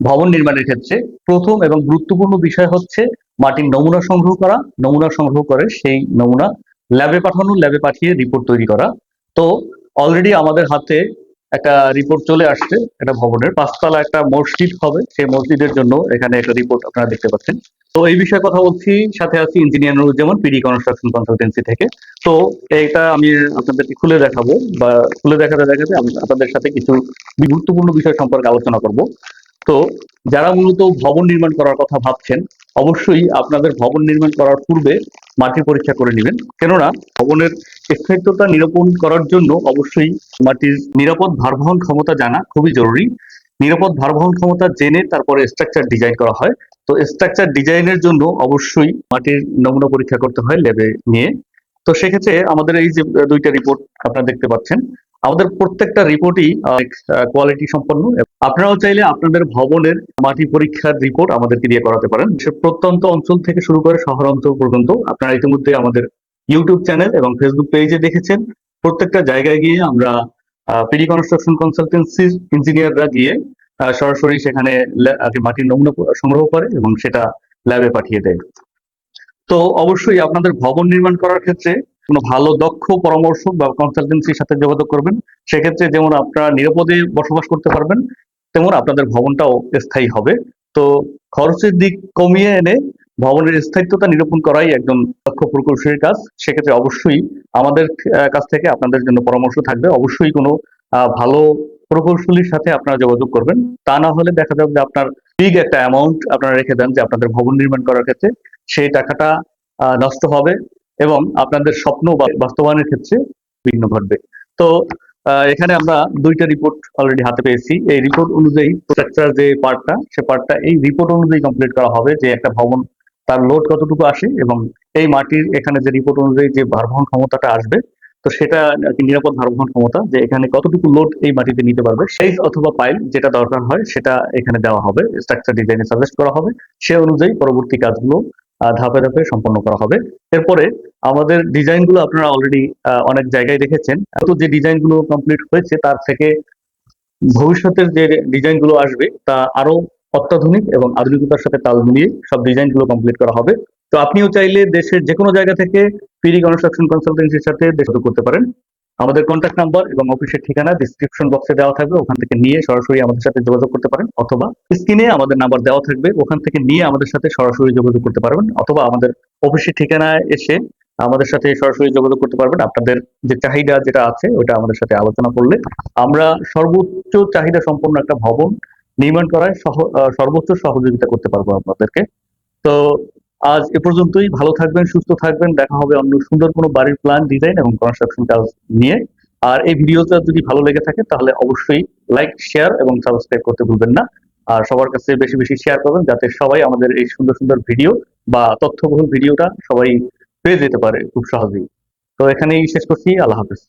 ভবন নির্মাণের ক্ষেত্রে প্রথম এবং গুরুত্বপূর্ণ বিষয় হচ্ছে মাটির নমুনা সংগ্রহ করা, নমুনা সংগ্রহ করে সেই নমুনা ল্যাবে পাঠানো ল্যাবে পাঠিয়ে রিপোর্ট তৈরি করা। তো অলরেডি আমাদের হাতে একটা রিপোর্ট চলে আসছে, একটা ভবনের। পাঁচতলা একটা মসজিদ হবে, সেই মসজিদের জন্য এখানে একটা রিপোর্ট আপনারা দেখতে পাচ্ছেন। তো এই বিষয়ে কথা বলছি, সাথে আছি engineer Nuruzzaman PD construction consultancy থেকে। তো এটা আমি আপনাদেরকে খুলে দেখাবো বা খুলে দেখাতে দেখাতে আমি আপনাদের সাথে কিছু গুরুত্বপূর্ণ বিষয় সম্পর্কে আলোচনা করব। তো যারা মূলত ভবন নির্মাণ করার কথা ভাবছেন, অবশ্যই আপনাদের ভবন নির্মাণ করার পূর্বে মাটি পরীক্ষা করে নেবেন। কেননা ভবনের স্থায়িত্বতা নিরূপণ করার জন্য অবশ্যই মাটির নিরাপদ ভারবহন ক্ষমতা জানা খুবই জরুরি। নিরাপদ ভারবহন ক্ষমতা জেনে তারপরে স্ট্রাকচার ডিজাইন করা হয়। তো স্ট্রাকচার ডিজাইনের জন্য অবশ্যই মাটির নমুনা পরীক্ষা করতে হয় ল্যাবে নিয়ে। তো সেক্ষেত্রে আমাদের এই যে দুইটা রিপোর্ট আপনারা দেখতে পাচ্ছেন। আমাদের প্রত্যেকটা রিপোর্টই কোয়ালিটি সম্পন্ন। আপনারাও চাইলে আপনাদের ভবনের মাটি পরীক্ষার রিপোর্ট আমাদেরকে দিয়ে করাতে পারেন। সে প্রত্যন্ত অঞ্চল থেকে শুরু করে শহর অঞ্চল পর্যন্ত আপনারা ইতিমধ্যে আমাদের ইউটিউব চ্যানেল এবং ফেসবুক পেজে দেখেছেন। প্রত্যেকটা জায়গায় গিয়ে আমরা পিডি কনস্ট্রাকশন কনসালটেন্সির ইঞ্জিনিয়াররা গিয়ে সরাসরি সেখানে মাটির নমুনা সংগ্রহ করে এবং সেটা ল্যাবে পাঠিয়ে দেয়। তো অবশ্যই আপনাদের ভবন নির্মাণ করার ক্ষেত্রে কোনো ভালো, দক্ষ পরামর্শক বা কনসালটেন্সির সাথে যোগাযোগ করবেন। সেক্ষেত্রে যেমন আপনারা নিরাপদে বসবাস করতে পারবেন, তেমন আপনাদের ভবনটাও স্থায়ী হবে। তো খরচের দিক কমিয়ে এনে ভবনের স্থায়িত্বতা নিরূপণ করাই একজন দক্ষ প্রকৌশলীর কাজ। সেক্ষেত্রে অবশ্যই আমাদের কাছ থেকে আপনাদের জন্য পরামর্শ থাকবে। অবশ্যই কোনো ভালো প্রকৌশলীর সাথে আপনারা যোগাযোগ করবেন। তা না হলে দেখা যাবে যে আপনার বিগ একটা অ্যামাউন্ট আপনারা রেখে দেন যে আপনাদের ভবন নির্মাণ করার ক্ষেত্রে। সেই টাকাটা নষ্ট হবে এবং আপনাদের স্বপ্ন বাস্তবায়নের ক্ষেত্রে বিঘ্ন ঘটবে। তো এখানে আমরা দুইটা রিপোর্ট অলরেডি হাতে পেয়েছি। এই রিপোর্ট অনুযায়ী স্ট্রাকচার যে পার্টটা সে পার্টটা এই রিপোর্ট অনুযায়ী কমপ্লিট করা হবে যে একটা ভবন তার লোড কতটুকু আসে এবং এই মাটির এখানে যে রিপোর্ট অনুযায়ী যে ভারবহন ক্ষমতাটা আসবে, তো সেটা নিরাপদ ভারবহন ক্ষমতা যে এখানে কতটুকু লোড এই মাটিতে নিতে পারবে, সেই অথবা পাইল যেটা দরকার হয় সেটা এখানে দেওয়া হবে স্ট্রাকচার ডিজাইনে সাজেস্ট করা হবে। সে অনুযায়ী পরবর্তী কাজগুলো ধাপে ধাপে সম্পন্ন করা হবে। এরপরে আমাদের ডিজাইনগুলো আপনারা অলরেডি অনেক জায়গায় দেখেছেন। তো যে ডিজাইনগুলো কমপ্লিট হয়েছে, তার থেকে ভবিষ্যতের যে ডিজাইনগুলো আসবে, তা আরও অত্যাধুনিক এবং আধুনিকতার সাথে তাল মিলিয়ে সব ডিজাইনগুলো কমপ্লিট করা হবে। তো আপনিও চাইলে দেশের যে কোনো জায়গা থেকে পিডি কনস্ট্রাকশন কনসালটেন্সির সাথে যোগাযোগ করতে পারেন। আমাদের কন্ট্যাক্ট নাম্বার এবং অফিসের ঠিকানা ডিসক্রিপশন বক্সে দেওয়া থাকবে। ওখান থেকে নিয়ে সরাসরি আমাদের সাথে যোগাযোগ করতে পারেন অথবা স্ক্রিনে আমাদের নাম্বার দেওয়া থাকবে। ওখান থেকে নিয়ে আমাদের সাথে সরাসরি যোগাযোগ করতে পারবেন অথবা আমাদের অফিসের ঠিকানায় এসে আমাদের সাথে সরাসরি যোগাযোগ করতে পারবেন। আপনাদের যে চাহিদা যেটা আছে, ওটা আমাদের সাথে আলোচনা করলে আমরা সর্বোচ্চ চাহিদা সম্পন্ন একটা ভবন নির্মাণ করায় সহ- সর্বোচ্চ সহযোগিতা করতে পারব আপনাদেরকে। তো আজ এ পর্যন্তই। ভালো থাকবেন, সুস্থ থাকবেন। দেখা হবে অন্য সুন্দর কোনো বাড়ির প্ল্যান ডিজাইন এবং কনস্ট্রাকশন কাজ নিয়ে। আর এই ভিডিওটা যদি ভালো লেগে থাকে, তাহলে অবশ্যই লাইক শেয়ার এবং সাবস্ক্রাইব করতে ভুলবেন না। আর সবার কাছে বেশি বেশি শেয়ার করবেন, যাতে সবাই আমাদের এই সুন্দর সুন্দর ভিডিও বা তথ্যবহুল ভিডিওটা সবাই পেয়ে যেতে পারে খুব সহজেই। তো এখানেই শেষ করছি। আল্লাহ হাফেজ।